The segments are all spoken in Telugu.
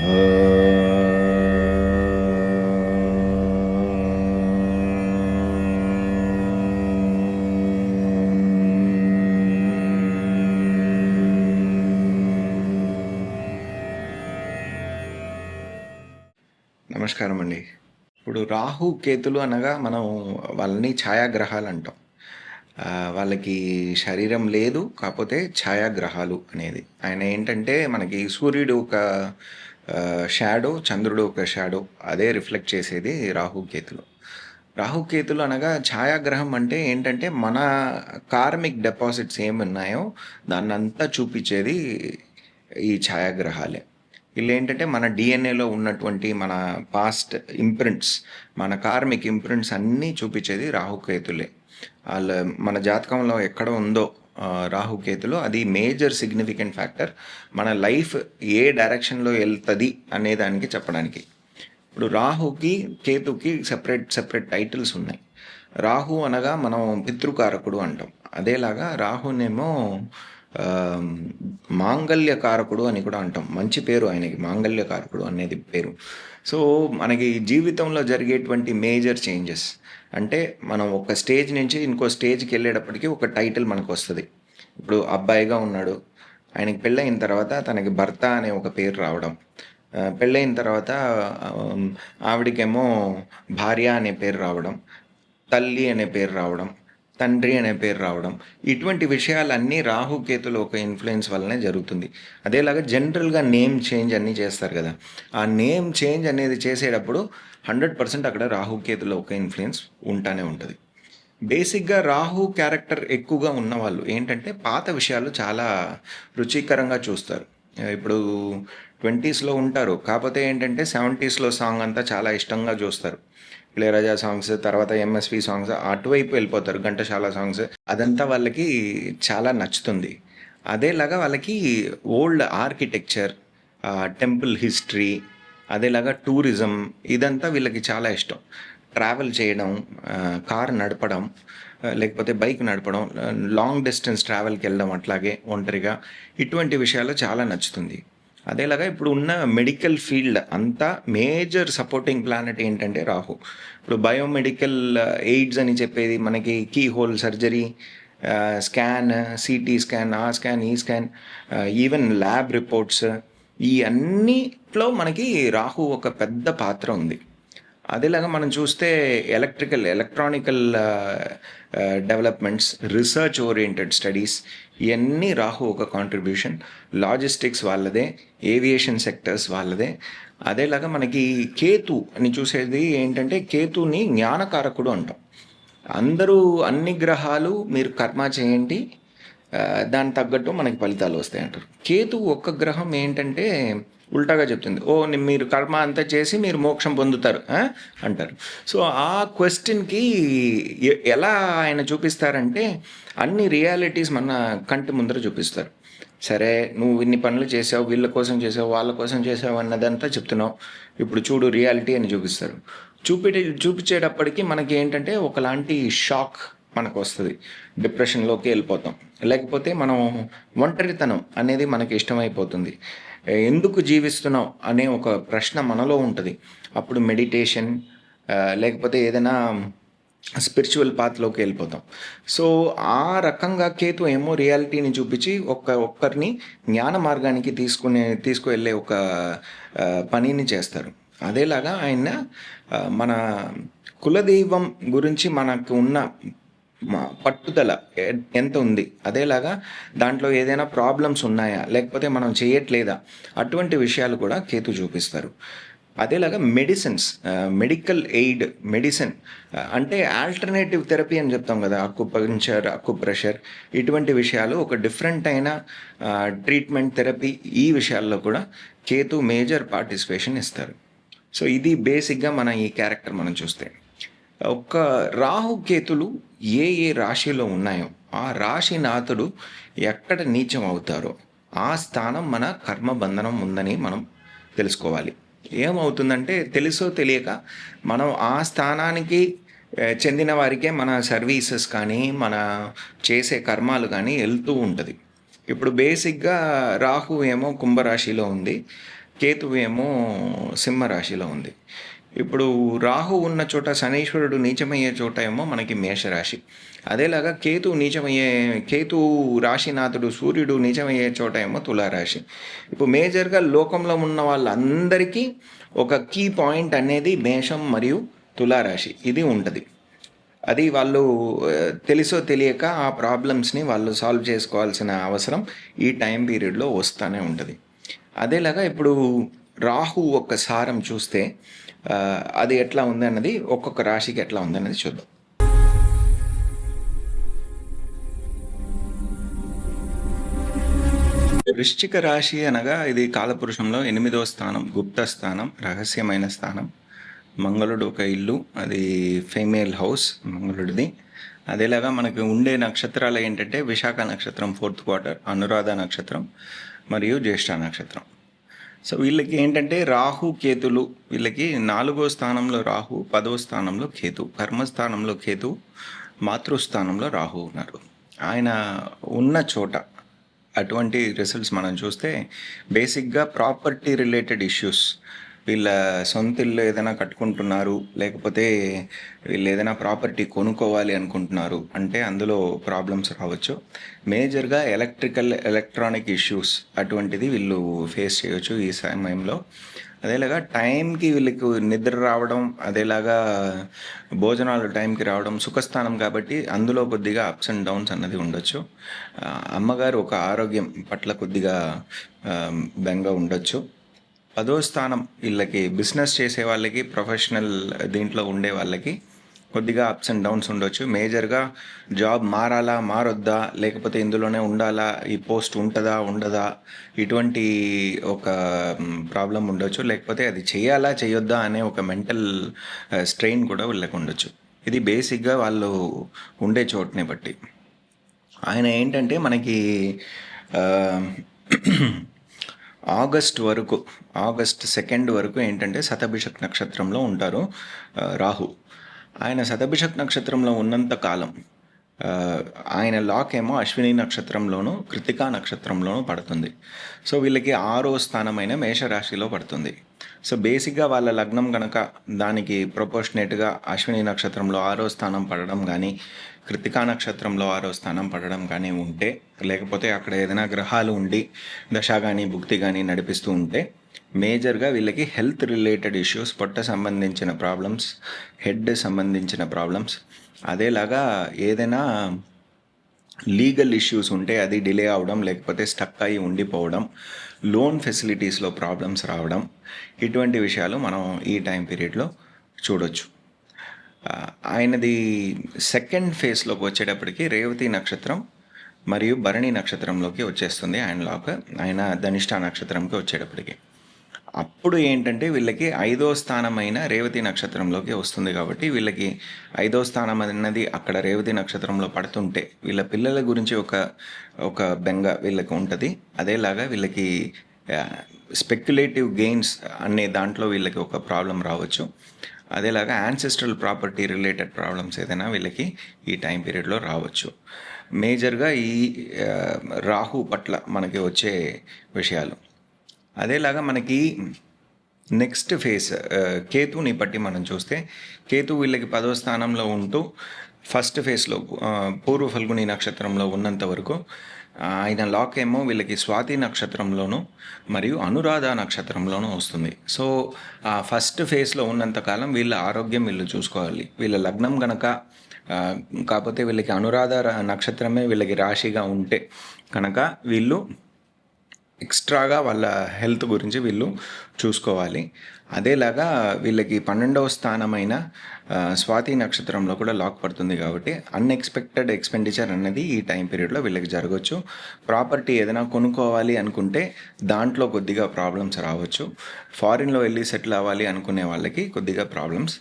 నమస్కారం అండి ఇప్పుడు రాహు కేతులు అనగా మనం వాళ్ళని ఛాయాగ్రహాలు అంటాం వాళ్ళకి శరీరం లేదు కాకపోతే ఛాయాగ్రహాలు అనేది. ఆయన ఏంటంటే మనకి సూర్యుడు ఒక షాడో చంద్రుడు ఒక షాడో అదే రిఫ్లెక్ట్ చేసేది రాహు కేతులు రాహుకేతులు అనగా ఛాయాగ్రహం అంటే ఏంటంటే మన కార్మిక్ డిపాజిట్స్ ఏమున్నాయో దాన్ని అంతా చూపించేది ఈ ఛాయాగ్రహాలే. వీళ్ళు ఏంటంటే మన డిఎన్ఏలో ఉన్నటువంటి మన పాస్ట్ ఇంప్రింట్స్ మన కార్మిక్ ఇంప్రింట్స్ అన్నీ చూపించేది రాహుకేతులే. వాళ్ళ మన జాతకంలో ఎక్కడ ఉందో రాహుకేతులు అది మేజర్ సిగ్నిఫికెంట్ ఫ్యాక్టర్. మన లైఫ్ ఏ డైరెక్షన్లో వెళ్తుంది అనే దానికి చెప్పడానికి. ఇప్పుడు రాహుకి కేతుకి సెపరేట్ సెపరేట్ టైటిల్స్ ఉన్నాయి. రాహు అనగా మనం పితృకారకుడు అంటాం. అదేలాగా రాహునేమో మాంగళ్యకారకుడు అని కూడా అంటాం. మంచి పేరు ఆయనకి మాంగళ్యకారకుడు అనేది పేరు. సో మనకి జీవితంలో జరిగేటువంటి మేజర్ చేంజెస్. అంటే మనం ఒక స్టేజ్ నుంచి ఇంకో స్టేజ్కి వెళ్ళేటప్పటికి ఒక టైటిల్ మనకు వస్తుంది ఇప్పుడు అబ్బాయిగా ఉన్నాడు. ఆయనకి పెళ్ళయిన తర్వాత తనకి భర్త అనే ఒక పేరు రావడం. పెళ్ళయిన తర్వాత ఆవిడకేమో భార్య అనే పేరు రావడం. తల్లి అనే పేరు రావడం. తండ్రి అనే పేరు రావడం. ఇటువంటి విషయాలన్నీ రాహుకేతులు ఒక ఇన్ఫ్లుయెన్స్ వల్లనే జరుగుతుంది. అదేలాగా జనరల్గా నేమ్ చేంజ్ అన్నీ చేస్తారు కదా. ఆ నేమ్ చేంజ్ అనేది చేసేటప్పుడు హండ్రెడ్ పర్సెంట్ అక్కడ రాహుకేతులో ఒక ఇన్ఫ్లుయెన్స్ ఉంటానే ఉంటుంది. బేసిక్గా రాహు క్యారెక్టర్ ఎక్కువగా ఉన్నవాళ్ళు ఏంటంటే పాత విషయాలు చాలా రుచికరంగా చూస్తారు. ఇప్పుడు ట్వంటీస్లో ఉంటారు. కాకపోతే ఏంటంటే సెవెంటీస్లో సాంగ్ అంతా చాలా ఇష్టంగా చూస్తారు. ఇళయరాజా సాంగ్స్ తర్వాత ఎంఎస్వి సాంగ్స్ అటువైపు వెళ్ళిపోతారు. ఘంటశాల సాంగ్స్. అదంతా వాళ్ళకి చాలా నచ్చుతుంది. అదేలాగా వాళ్ళకి ఓల్డ్ ఆర్కిటెక్చర్ టెంపుల్ హిస్టరీ అదేలాగా టూరిజం ఇదంతా వీళ్ళకి చాలా ఇష్టం. ట్రావెల్ చేయడం కార్ నడపడం లేకపోతే బైక్ నడపడం లాంగ్ డిస్టెన్స్ ట్రావెల్కి వెళ్ళడం అట్లాగే ఒంటరిగా ఇటువంటి విషయాలు చాలా నచ్చుతుంది. అదేలాగా ఇప్పుడు ఉన్న మెడికల్ ఫీల్డ్ అంతా మేజర్ సపోర్టింగ్ ప్లానెట్ ఏంటంటే రాహు. ఇప్పుడు బయోమెడికల్ ఎయిడ్స్ అని చెప్పేది మనకి key hole surgery scan CT scan ఆ స్కాన్ ఈ స్కాన్ ఈవెన్ ల్యాబ్ రిపోర్ట్స్ ఈ అన్నిట్లో మనకి రాహు ఒక పెద్ద పాత్ర ఉంది. అదేలాగా మనం చూస్తే electrical electronical developments research oriented studies ఇవన్నీ రాహు ఒక కాంట్రిబ్యూషన్. లాజిస్టిక్స్ వాళ్ళదే ఏవియేషన్ సెక్టర్స్ వాళ్ళదే. అదేలాగా మనకి కేతు అని చూసేది ఏంటంటే కేతుని జ్ఞానకారకుడు అంటాం. అందరూ అన్ని గ్రహాలు మీరు కర్మ చేయండి దాని దానికి తగ్గట్టు మనకి ఫలితాలు వస్తాయి అంటారు. కేతు ఒక్క గ్రహం ఏంటంటే ఉల్టాగా చెప్తుంది. ఓ మీరు కర్మ అంతా చేసి మీరు మోక్షం పొందుతారు అంటారు. సో ఆ క్వశ్చన్కి ఎలా ఆయన చూపిస్తారంటే అన్ని రియాలిటీస్ మన కంటి ముందర చూపిస్తారు. సరే నువ్వు ఇన్ని పనులు చేసావు వీళ్ళ కోసం చేసావు వాళ్ళ కోసం చేసావు అన్నదంతా చెప్తున్నావు. ఇప్పుడు చూడు రియాలిటీ అని చూపిస్తారు. చూపి చూపించేటప్పటికి మనకి ఏంటంటే ఒకలాంటి షాక్ మనకు వస్తుంది డిప్రెషన్లోకి వెళ్ళిపోతాం. లేకపోతే మనం ఒంటరితనం అనేది మనకి ఇష్టమైపోతుంది. ఎందుకు జీవిస్తున్నాం అనే ఒక ప్రశ్న మనలో ఉంటుంది. అప్పుడు మెడిటేషన్ లేకపోతే ఏదైనా స్పిరిచువల్ పాత్లోకి వెళ్ళిపోతాం. సో ఆ రకంగా కేతు ఏమో రియాలిటీని చూపించి ఒక్క ఒక్కరిని జ్ఞాన మార్గానికి తీసుకునే తీసుకువెళ్ళే ఒక పనిని చేస్తారు. అదేలాగా ఆయన మన కులదైవం గురించి మనకు ఉన్న పట్టుదల ఎంత ఉంది? అదేలాగా దాంట్లో ఏదైనా ప్రాబ్లమ్స్ ఉన్నాయా? లేకపోతే మనం చేయట్లేదా? అటువంటి విషయాలు కూడా కేతు చూపిస్తారు. అదేలాగా మెడిసిన్స్ మెడికల్ ఎయిడ్ మెడిసిన్ అంటే ఆల్టర్నేటివ్ థెరపీ అని చెప్తాం కదా అక్కుపంచర్ అక్కుప్రెషర్ ఇటువంటి విషయాలు ఒక డిఫరెంట్ అయిన ట్రీట్మెంట్ థెరపీ ఈ విషయాల్లో కూడా కేతు మేజర్ పార్టిసిపేషన్ ఇస్తారు. సో ఇది బేసిక్గా మన ఈ క్యారెక్టర్ మనం చూస్తే. ఒక్క రాహుకేతులు ఏ ఏ రాశిలో ఉన్నాయో ఆ రాశినాథుడు ఎక్కడ నీచం అవుతారో ఆ స్థానం మన కర్మబంధనం ఉందని మనం తెలుసుకోవాలి. ఏమవుతుందంటే తెలుసో తెలియక మనం ఆ స్థానానికి చెందిన వారికే మన సర్వీసెస్ కానీ మన చేసే కర్మాలు కానీ వెళ్తూ ఉంటుంది. ఇప్పుడు బేసిక్గా రాహు ఏమో కుంభరాశిలో ఉంది కేతువు ఏమో సింహ రాశిలో ఉంది. ఇప్పుడు రాహు ఉన్న చోట శనీశ్వరుడు నీచమయ్యే చోట ఏమో మనకి మేషరాశి. అదేలాగా కేతు నీచమయ్యే కేతు రాశినాథుడు సూర్యుడు నీచమయ్యే చోట ఏమో తులారాశి. ఇప్పుడు మేజర్గా లోకంలో ఉన్న వాళ్ళందరికీ ఒక కీ పాయింట్ అనేది మేషం మరియు తులారాశి. ఇది ఉంటుంది. అది వాళ్ళు తెలుసో తెలియక ఆ ప్రాబ్లమ్స్ని వాళ్ళు సాల్వ్ చేసుకోవాల్సిన అవసరం ఈ టైం పీరియడ్లో వస్తూనే ఉంటుంది. అదేలాగా ఇప్పుడు రాహు ఒక్క సారం చూస్తే అది ఎట్లా ఉంది అన్నది ఒక్కొక్క రాశికి ఎట్లా ఉంది అన్నది చూద్దాం. వృశ్చిక రాశి అనగా ఇది కాలపురుషంలో ఎనిమిదవ స్థానం గుప్త స్థానం రహస్యమైన స్థానం. మంగళుడు ఒక ఇల్లు అది ఫీమేల్ హౌస్ మంగళుడిది. అదేలాగా మనకి ఉండే నక్షత్రాలు ఏంటంటే విశాఖ నక్షత్రం ఫోర్త్ క్వార్టర్ అనురాధ నక్షత్రం మరియు జ్యేష్ఠ నక్షత్రం. సో వీళ్ళకి ఏంటంటే రాహు కేతులు వీళ్ళకి నాలుగో స్థానంలో రాహు పదో స్థానంలో కేతు కర్మస్థానంలో కేతు మాతృస్థానంలో రాహు ఉన్నారు. ఆయన ఉన్న చోట అటువంటి రిజల్ట్స్ మనం చూస్తే బేసిక్గా ప్రాపర్టీ రిలేటెడ్ ఇష్యూస్ వీళ్ళ సొంత ఇల్లు ఏదైనా కట్టుకుంటున్నారు లేకపోతే వీళ్ళు ఏదైనా ప్రాపర్టీ కొనుక్కోవాలి అనుకుంటున్నారు అంటే అందులో ప్రాబ్లమ్స్ రావచ్చు. మేజర్గా ఎలక్ట్రికల్ ఎలక్ట్రానిక్ ఇష్యూస్ అటువంటిది వీళ్ళు ఫేస్ చేయొచ్చు ఈ సమయంలో. అదేలాగా టైంకి వీళ్ళకి నిద్ర రావడం అదేలాగా భోజనాలు టైంకి రావడం సుఖస్థానం కాబట్టి అందులో కొద్దిగా అప్స్ అండ్ డౌన్స్ అన్నది ఉండొచ్చు. అమ్మగారు ఒక ఆరోగ్యం పట్ల కొద్దిగా బెంగ ఉండొచ్చు. పదో స్థానం వీళ్ళకి బిజినెస్ చేసే వాళ్ళకి ప్రొఫెషనల్ దీంట్లో ఉండే వాళ్ళకి కొద్దిగా అప్స్ అండ్ డౌన్స్ ఉండొచ్చు. మేజర్గా జాబ్ మారాలా మారొద్దా లేకపోతే ఇందులోనే ఉండాలా ఈ పోస్ట్ ఉంటుందా ఉండదా ఇటువంటి ఒక ప్రాబ్లం ఉండొచ్చు. లేకపోతే అది చేయాలా చేయొద్దా అనే ఒక మెంటల్ స్ట్రెయిన్ కూడా వీళ్ళకి ఉండొచ్చు. ఇది బేసిక్గా వాళ్ళు ఉండే చోటుని బట్టి. ఆయన ఏంటంటే మనకి ఆగస్ట్ వరకు ఆగస్ట్ సెకండ్ వరకు ఏంటంటే శతభిషక్ నక్షత్రంలో ఉంటారు రాహు. ఆయన శతభిషక్ నక్షత్రంలో ఉన్నంత కాలం ఆయన లాక్ ఏమో అశ్విని నక్షత్రంలోను కృతికా నక్షత్రంలోనూ పడుతుంది. సో వీళ్ళకి ఆరో స్థానమైన మేషరాశిలో పడుతుంది. సో బేసిక్గా వాళ్ళ లగ్నం కనుక దానికి ప్రొపోర్షనేట్గా అశ్విని నక్షత్రంలో ఆరో స్థానం పడడం కానీ కృతికా నక్షత్రంలో ఆరో స్థానం పడడం కానీ ఉంటే లేకపోతే అక్కడ ఏదైనా గ్రహాలు ఉండి దశ కానీ భుక్తి కానీ నడిపిస్తూ ఉంటే మేజర్గా వీళ్ళకి హెల్త్ రిలేటెడ్ ఇష్యూస్ పొట్ట సంబంధించిన ప్రాబ్లమ్స్ హెడ్ సంబంధించిన ప్రాబ్లమ్స్ అదేలాగా ఏదైనా లీగల్ ఇష్యూస్ ఉంటే అది డిలే అవడం లేకపోతే స్టక్ అయి ఉండిపోవడం లోన్ ఫెసిలిటీస్లో ప్రాబ్లమ్స్ రావడం ఇటువంటి విషయాలు మనం ఈ టైం పీరియడ్లో చూడొచ్చు. ఆయనది సెకండ్ ఫేజ్లోకి వచ్చేటప్పటికి రేవతి నక్షత్రం మరియు భరణి నక్షత్రంలోకి వచ్చేస్తుంది ఆయన లోక. ఆయన ధనిష్ట నక్షత్రంకి వచ్చేటప్పటికి. అప్పుడు ఏంటంటే వీళ్ళకి ఐదో స్థానమైన రేవతి నక్షత్రంలోకి వస్తుంది కాబట్టి వీళ్ళకి ఐదో స్థానం అన్నది అక్కడ రేవతి నక్షత్రంలో పడుతుంటే వీళ్ళ పిల్లల గురించి ఒక ఒక బెంగ వీళ్ళకి ఉంటుంది. అదేలాగా వీళ్ళకి స్పెక్యులేటివ్ గెయిన్స్ అనే దాంట్లో వీళ్ళకి ఒక ప్రాబ్లం రావచ్చు. అదేలాగా యాన్సెస్ట్రల్ ప్రాపర్టీ రిలేటెడ్ ప్రాబ్లమ్స్ ఏదైనా వీళ్ళకి ఈ టైం పీరియడ్లో రావచ్చు. మేజర్గా ఈ రాహు పట్ల మనకి వచ్చే విషయాలు. అదేలాగా మనకి నెక్స్ట్ ఫేస్ కేతుని బట్టి మనం చూస్తే కేతు వీళ్ళకి పదో స్థానంలో ఉంటూ ఫస్ట్ ఫేస్లో పూర్వ ఫల్గుని నక్షత్రంలో ఉన్నంత వరకు ఆయన లాక్ ఏమో వీళ్ళకి స్వాతి నక్షత్రంలోను మరియు అనురాధ నక్షత్రంలోనూ వస్తుంది. సో ఆ ఫస్ట్ ఫేస్లో ఉన్నంతకాలం వీళ్ళ ఆరోగ్యం వీళ్ళు చూసుకోవాలి. వీళ్ళ లగ్నం గనక కాకపోతే వీళ్ళకి అనురాధ నక్షత్రమే వీళ్ళకి రాశిగా ఉంటే కనుక వీళ్ళు ఎక్స్ట్రాగా వాళ్ళ హెల్త్ గురించి వీళ్ళు చూసుకోవాలి. అదేలాగా వీళ్ళకి పన్నెండవ స్థానమైన స్వాతి నక్షత్రంలో కూడా లాక్ పడుతుంది కాబట్టి అన్ఎక్స్పెక్టెడ్ ఎక్స్పెండిచర్ అనేది ఈ టైం పీరియడ్లో వీళ్ళకి జరగవచ్చు ప్రాపర్టీ ఏదైనా కొనుక్కోవాలి అనుకుంటే దాంట్లో కొద్దిగా ప్రాబ్లమ్స్ రావచ్చు. ఫారిన్లో వెళ్ళి సెటిల్ అవ్వాలి అనుకునే వాళ్ళకి కొద్దిగా ప్రాబ్లమ్స్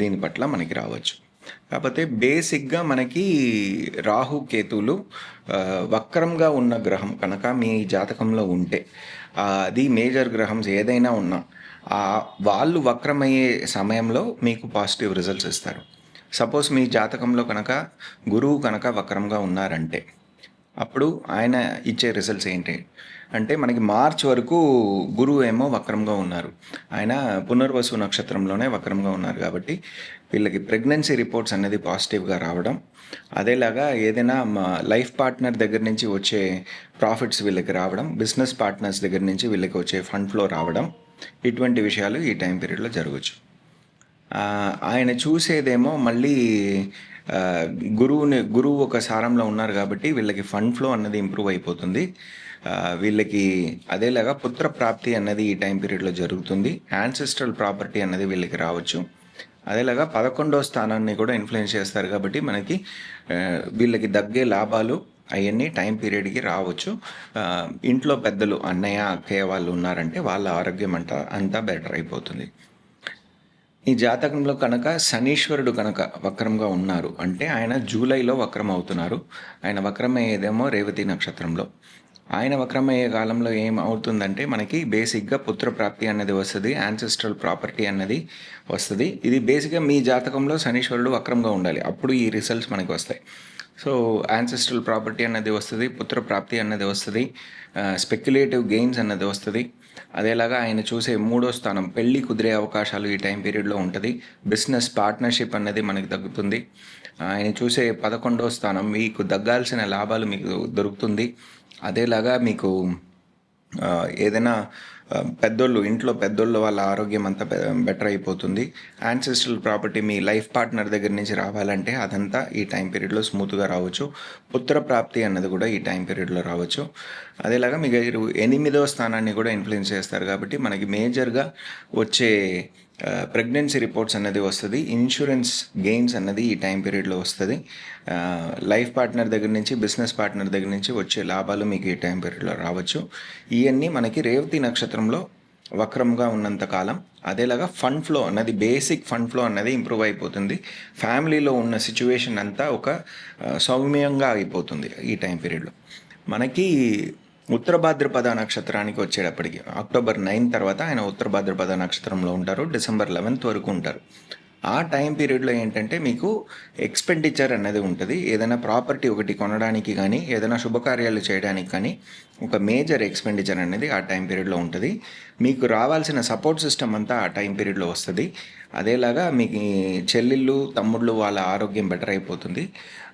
దీని పట్ల మనకి రావచ్చు. కాకపోతే బేసిక్గా మనకి రాహు కేతువులు వక్రంగా ఉన్న గ్రహం కనుక మీ జాతకంలో ఉంటే అది మేజర్ గ్రహంస్ ఏదైనా ఉన్నా వాళ్ళు వక్రమయ్యే సమయంలో మీకు పాజిటివ్ రిజల్ట్స్ ఇస్తారు. సపోజ్ మీ జాతకంలో కనుక గురువు కనుక వక్రంగా ఉన్నారంటే అప్పుడు ఆయన ఇచ్చే రిజల్ట్స్ ఏంటి? అంటే మనకి మార్చ్ వరకు గురువు ఏమో వక్రంగా ఉన్నారు. ఆయన పునర్వసు నక్షత్రంలోనే వక్రంగా ఉన్నారు కాబట్టి వీళ్ళకి ప్రెగ్నెన్సీ రిపోర్ట్స్ అనేది పాజిటివ్గా రావడం అదేలాగా ఏదైనా మా లైఫ్ పార్ట్నర్ దగ్గర నుంచి వచ్చే ప్రాఫిట్స్ వీళ్ళకి రావడం బిజినెస్ పార్ట్నర్స్ దగ్గర నుంచి వీళ్ళకి వచ్చే ఫండ్ ఫ్లో రావడం ఇటువంటి విషయాలు ఈ టైం పీరియడ్లో జరగచ్చు. ఆయన చూసేదేమో మళ్ళీ గురువుని గురువు ఒక సారంలో ఉన్నారు కాబట్టి వీళ్ళకి ఫండ్ ఫ్లో అన్నది ఇంప్రూవ్ అయిపోతుంది. వీళ్ళకి అదేలాగా పుత్ర ప్రాప్తి అన్నది ఈ టైం పీరియడ్లో జరుగుతుంది. యాన్సెస్ట్రల్ ప్రాపర్టీ అన్నది వీళ్ళకి రావచ్చు. అదేలాగా పదకొండో స్థానాన్ని కూడా ఇన్ఫ్లుయెన్స్ చేస్తారు కాబట్టి మనకి వీళ్ళకి దగ్గే లాభాలు అవన్నీ టైం పీరియడ్కి రావచ్చు. ఇంట్లో పెద్దలు అన్నయ్య అక్కయ్య వాళ్ళు ఉన్నారంటే వాళ్ళ ఆరోగ్యం అంట అంతా బెటర్ అయిపోతుంది. ఈ జాతకంలో కనుక శనీశ్వరుడు కనుక వక్రంగా ఉన్నారు అంటే ఆయన జూలైలో వక్రం అవుతున్నారు. ఆయన వక్రమయ్యేదేమో రేవతి నక్షత్రంలో. ఆయన వక్రమయ్యే కాలంలో ఏం అవుతుందంటే మనకి బేసిక్గా పుత్రప్రాప్తి అన్నది వస్తుంది యాన్సెస్ట్రల్ ప్రాపర్టీ అన్నది వస్తుంది. ఇది బేసిక్గా మీ జాతకంలో శనీశ్వరుడు వక్రంగా ఉండాలి. అప్పుడు ఈ రిజల్ట్స్ మనకి వస్తాయి. సో యాన్సెస్ట్రల్ ప్రాపర్టీ అన్నది వస్తుంది పుత్ర ప్రాప్తి అన్నది వస్తుంది స్పెక్యులేటివ్ గెయిన్స్ అన్నది వస్తుంది. అదేలాగా ఆయన చూసే మూడో స్థానం పెళ్ళి కుదిరే అవకాశాలు ఈ టైం పీరియడ్లో ఉంటుంది. బిజినెస్ పార్ట్నర్షిప్ అనేది మనకి తగ్గుతుంది. ఆయన చూసే పదకొండో స్థానం మీకు దగ్గాల్సిన లాభాలు మీకు దొరుకుతుంది. అదేలాగా మీకు ఏదైనా పెద్దోళ్ళు ఇంట్లో పెద్దోళ్ళు వాళ్ళ ఆరోగ్యం అంతా బెటర్ అయిపోతుంది. యాన్సెస్ట్రల్ ప్రాపర్టీ మీ లైఫ్ పార్ట్నర్ దగ్గర నుంచి రావాలంటే అదంతా ఈ టైం పీరియడ్లో స్మూత్గా రావచ్చు. పుత్ర ప్రాప్తి అన్నది కూడా ఈ టైం పీరియడ్లో రావచ్చు. అదేలాగా మీరు ఎనిమిదవ స్థానాన్ని కూడా ఇన్ఫ్లుయెన్స్ చేస్తారు కాబట్టి మనకి మేజర్గా వచ్చే ప్రెగ్నెన్సీ రిపోర్ట్స్ అన్నది వస్తుంది. ఇన్సూరెన్స్ గెయిన్స్ అన్నది ఈ టైం పీరియడ్లో వస్తుంది. లైఫ్ పార్ట్నర్ దగ్గర నుంచి బిజినెస్ పార్ట్నర్ దగ్గర నుంచి వచ్చే లాభాలు మీకు ఈ టైం పీరియడ్లో రావచ్చు. ఇవన్నీ మనకి రేవతి నక్షత్రంలో వక్రంగా ఉన్నంత కాలం అదేలాగా ఫండ్ ఫ్లో అన్నది బేసిక్ ఫండ్ ఫ్లో అన్నది ఇంప్రూవ్ అయిపోతుంది. ఫ్యామిలీలో ఉన్న సిచ్యువేషన్ అంతా ఒక సౌమ్యంగా అయిపోతుంది ఈ టైం పీరియడ్లో. మనకి ఉత్తర భాద్రపద నక్షత్రానికి వచ్చేటప్పటికి అక్టోబర్ నైన్ తర్వాత ఆయన ఉత్తర భాద్రపద నక్షత్రంలో ఉంటారు డిసెంబర్ లెవెన్త్ వరకు ఉంటారు. ఆ టైం పీరియడ్లో ఏంటంటే మీకు ఎక్స్పెండిచర్ అనేది ఉంటుంది. ఏదైనా ప్రాపర్టీ ఒకటి కొనడానికి కానీ ఏదైనా శుభకార్యాలు చేయడానికి కానీ ఒక మేజర్ ఎక్స్పెండిచర్ అనేది ఆ టైం పీరియడ్లో ఉంటుంది. మీకు రావాల్సిన సపోర్ట్ సిస్టమ్ అంతా ఆ టైం పీరియడ్లో వస్తుంది. అదేలాగా మీకు చెల్లెళ్ళు తమ్ముళ్ళు వాళ్ళ ఆరోగ్యం బెటర్ అయిపోతుంది.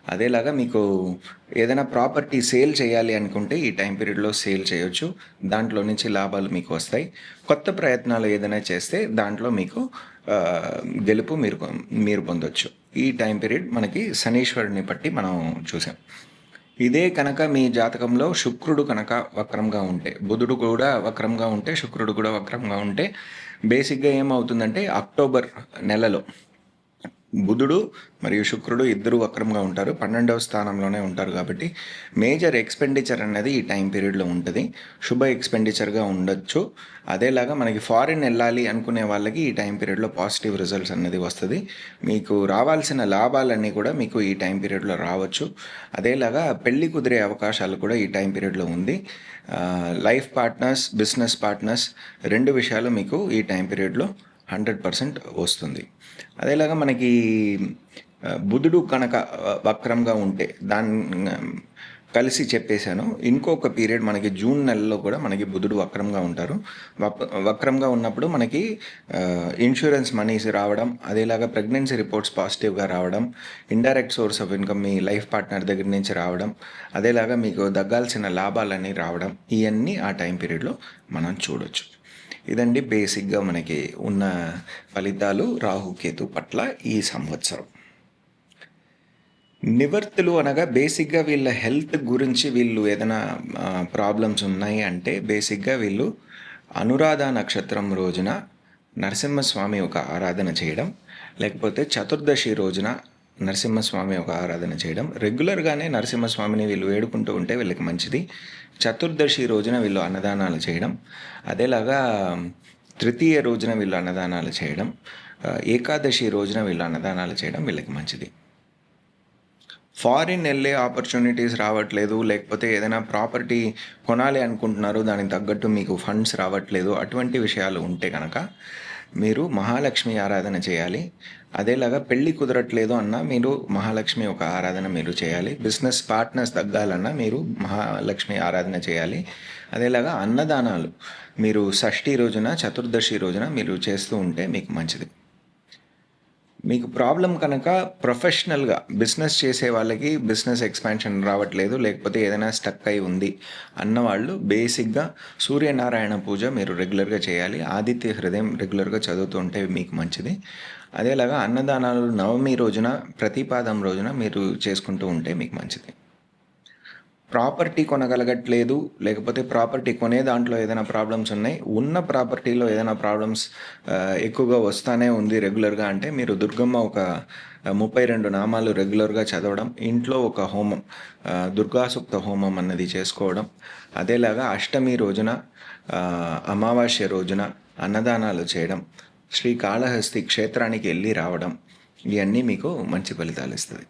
అదేలాగా మీకు ఏదైనా ప్రాపర్టీ సేల్ చేయాలి అనుకుంటే ఈ టైం పీరియడ్లో సేల్ చేయొచ్చు. దాంట్లో నుంచి లాభాలు మీకు వస్తాయి. కొత్త ప్రయత్నాలు ఏదైనా చేస్తే దాంట్లో మీకు గెలుపు మీరు మీరు పొందొచ్చు. ఈ టైం పీరియడ్ మనకి శనీశ్వరుని బట్టి మనం చూసాం. ఇదే కనుక మీ జాతకంలో శుక్రుడు కనుక వక్రంగా ఉంటే బుధుడు కూడా వక్రంగా ఉంటే శుక్రుడు కూడా వక్రంగా ఉంటే బేసిక్గా ఏమవుతుందంటే అక్టోబర్ నెలలో బుధుడు మరియు శుక్రుడు ఇద్దరు వక్రంగా ఉంటారు. పన్నెండవ స్థానంలోనే ఉంటారు కాబట్టి మేజర్ ఎక్స్పెండిచర్ అనేది ఈ టైం పీరియడ్లో ఉంటుంది. శుభ ఎక్స్పెండిచర్గా ఉండొచ్చు. అదేలాగా మనకి ఫారిన్ వెళ్ళాలి అనుకునే వాళ్ళకి ఈ టైం పీరియడ్లో పాజిటివ్ రిజల్ట్స్ అనేది వస్తుంది. మీకు రావాల్సిన లాభాలన్నీ కూడా మీకు ఈ టైం పీరియడ్లో రావచ్చు. అదేలాగా పెళ్ళి కుదిరే అవకాశాలు కూడా ఈ టైం పీరియడ్లో ఉంది. లైఫ్ పార్ట్నర్స్ బిజినెస్ పార్ట్నర్స్ రెండు విషయాలు మీకు ఈ టైం పీరియడ్లో హండ్రెడ్ పర్సెంట్ వస్తుంది. అదేలాగా మనకి బుధుడు కనుక వక్రంగా ఉంటే దాన్ని కలిసి చెప్పేశాను. ఇంకొక పీరియడ్ మనకి జూన్ నెలలో కూడా మనకి బుధుడు వక్రంగా ఉంటారు. వక్- వక్రంగా ఉన్నప్పుడు మనకి ఇన్సూరెన్స్ మనీస్ రావడం అదేలాగా ప్రెగ్నెన్సీ రిపోర్ట్స్ పాజిటివ్గా రావడం ఇండైరెక్ట్ సోర్స్ ఆఫ్ ఇన్కమ్ మీ లైఫ్ పార్ట్నర్ దగ్గర నుంచి రావడం అదేలాగా మీకు దగ్గాల్సిన లాభాలన్నీ రావడం ఇవన్నీ ఆ టైం పీరియడ్లో మనం చూడొచ్చు. ఇదండి బేసిక్గా మనకి ఉన్న ఫలితాలు రాహుకేతు పట్ల ఈ సంవత్సరం. నివర్తులు అనగా బేసిక్గా వీళ్ళ హెల్త్ గురించి వీళ్ళు ఏదైనా ప్రాబ్లమ్స్ ఉన్నాయి అంటే బేసిక్గా వీళ్ళు అనురాధ నక్షత్రం రోజున నరసింహస్వామి ఒక ఆరాధన చేయడం లేకపోతే చతుర్దశి రోజున నరసింహస్వామి ఒక ఆరాధన చేయడం. రెగ్యులర్గానే నరసింహస్వామిని వీళ్ళు వేడుకుంటూ ఉంటే వీళ్ళకి మంచిది. చతుర్దశి రోజున వీళ్ళు అన్నదానాలు చేయడం అదేలాగా తృతీయ రోజున వీళ్ళు అన్నదానాలు చేయడం ఏకాదశి రోజున వీళ్ళు అన్నదానాలు చేయడం వీళ్ళకి మంచిది. ఫారిన్ వెళ్ళే ఆపర్చునిటీస్ రావట్లేదు లేకపోతే ఏదైనా ప్రాపర్టీ కొనాలి అనుకుంటున్నారు దానికి తగ్గట్టు మీకు ఫండ్స్ రావట్లేదు అటువంటి విషయాలు ఉంటే కనుక మీరు మహాలక్ష్మి ఆరాధన చేయాలి. అదేలాగా పెళ్ళి కుదరట్లేదు అన్నా మీరు మహాలక్ష్మి ఒక ఆరాధన మీరు చేయాలి. బిజినెస్ పార్ట్నర్స్ తగ్గాలన్నా మీరు మహాలక్ష్మి ఆరాధన చేయాలి. అదేలాగా అన్నదానాలు మీరు షష్ఠి రోజున చతుర్దశి రోజున మీరు చేస్తూ ఉంటే మీకు మంచిది. మీకు ప్రాబ్లం కనుక ప్రొఫెషనల్గా బిజినెస్ చేసే వాళ్ళకి బిజినెస్ ఎక్స్పాన్షన్ రావట్లేదు. లేకపోతే ఏదైనా స్టక్ అయి ఉంది అన్నవాళ్ళు బేసిక్గా సూర్యనారాయణ పూజ మీరు రెగ్యులర్గా చేయాలి. ఆదిత్య హృదయం రెగ్యులర్గా చదువుతూ ఉంటే మీకు మంచిది. అదేలాగా అన్నదానాలు నవమి రోజున ప్రతిపాదం రోజున మీరు చేసుకుంటూ ఉంటే మీకు మంచిది. ప్రాపర్టీ కొనగలగట్లేదు లేకపోతే ప్రాపర్టీ కొనే దాంట్లో ఏదైనా ప్రాబ్లమ్స్ ఉన్నాయి. ఉన్న ప్రాపర్టీలో ఏదైనా ప్రాబ్లమ్స్ ఎక్కువగా వస్తానే ఉంది రెగ్యులర్గా అంటే మీరు దుర్గమ్మ ఒక ముప్పై రెండు నామాలు రెగ్యులర్గా చదవడం ఇంట్లో ఒక హోమం దుర్గాసుప్త దుర్గాసుక్త హోమం అన్నది చేసుకోవడం అదేలాగా అష్టమి రోజున అమావాస్య రోజున అన్నదానాలు చేయడం శ్రీకాళహస్తి క్షేత్రానికి వెళ్ళి రావడం ఇవన్నీ మీకు మంచి ఫలితాలు ఇస్తుంది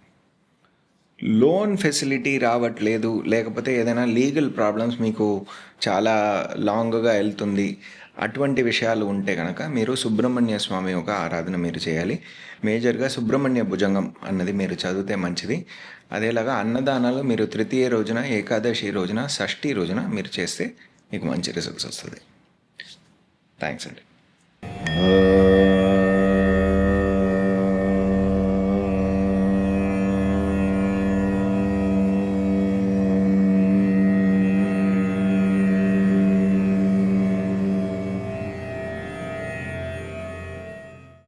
లోన్ ఫెసిలిటీ రావట్లేదు లేకపోతే ఏదైనా లీగల్ ప్రాబ్లమ్స్ మీకు చాలా లాంగ్గా వెళ్తుంది అటువంటి విషయాలు ఉంటే కనుక మీరు సుబ్రహ్మణ్య స్వామి ఒక ఆరాధన మీరు చేయాలి. మేజర్గా సుబ్రహ్మణ్య భుజంగం అన్నది మీరు చదివితే మంచిది. అదేలాగా అన్నదానాలు మీరు తృతీయ రోజున ఏకాదశి రోజున షష్ఠి రోజున మీరు చేస్తే మీకు మంచి రిజల్ట్స్ వస్తుంది. థ్యాంక్స్ అండి. Uh...